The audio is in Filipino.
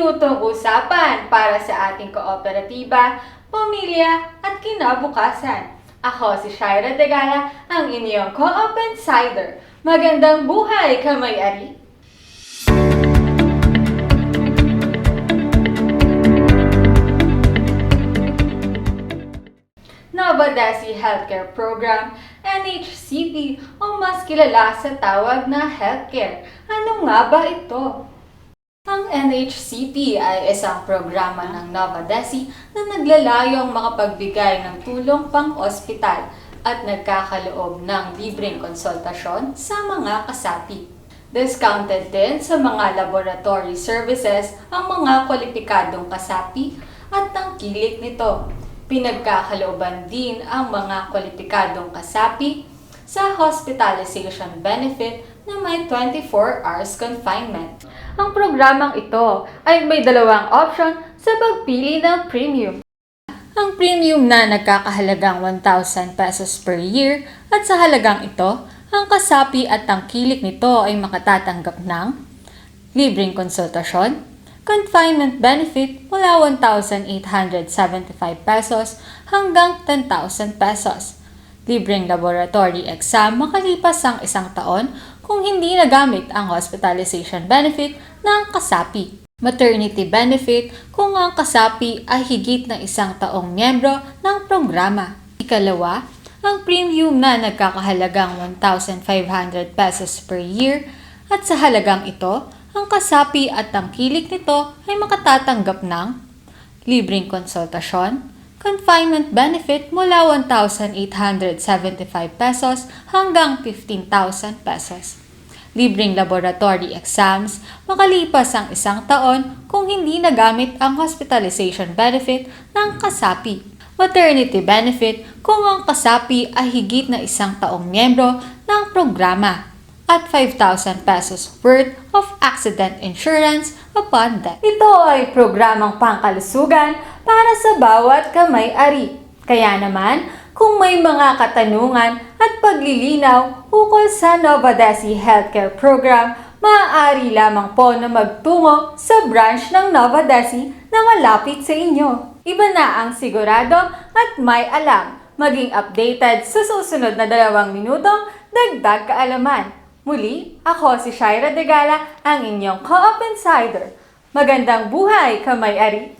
minutong usapan para sa ating kooperatiba, pamilya at kinabukasan. Ako si Shaira Degala, ang inyong Co-op Insider. Magandang buhay, kamay-ari! Novadesi Healthcare Program, NHCP o mas kilala sa tawag na healthcare. Ano nga ba ito? Ang NHCP ay isang programa ng Novadesi na naglalayong makapagbigay ng tulong pang-ospital at nagkakaloob ng libreng konsultasyon sa mga kasapi. Discounted din sa mga laboratory services ang mga kwalipikadong kasapi at tangkilik nito. Pinagkakalooban din ang mga kwalipikadong kasapi sa hospitalization benefit na may 24 hours confinement. Ang programang ito ay may dalawang option sa pagpili ng premium. Ang premium na nagkakahalagang 1,000 pesos per year at sa halagang ito, ang kasapi at tangkilik nito ay makatatanggap ng libreng konsultasyon, confinement benefit mula 1,875 pesos hanggang 10,000 pesos, libreng laboratory exam makalipas ang isang taon kung hindi nagamit ang hospitalization benefit ng kasapi. Maternity benefit kung ang kasapi ay higit ng isang taong miyembro ng programa. Ikalawa, ang premium na nagkakahalagang 1,500 pesos per year at sa halagang ito, ang kasapi at tangkilik nito ay makatatanggap ng libreng konsultasyon, confinement benefit mula 1,875 pesos hanggang 15,000 pesos. Libreng laboratory exams makalipas ang isang taon kung hindi nagamit ang hospitalization benefit ng kasapi. Maternity benefit kung ang kasapi ay higit na isang taong miyembro ng programa at 5,000 pesos worth of accident insurance upon death. Ito ay programang pangkalusugan para sa bawat kamay-ari. Kaya naman, kung may mga katanungan at paglilinaw ukol sa Novadesi Healthcare Program, maaari lamang po na magtungo sa branch ng Novadesi na malapit sa inyo. Iba na ang sigurado at may alam. Maging updated sa susunod na dalawang minutong dagdag kaalaman. Muli, ako si Shaira Degala, ang inyong Co-op Insider. Magandang buhay, kamay-ari!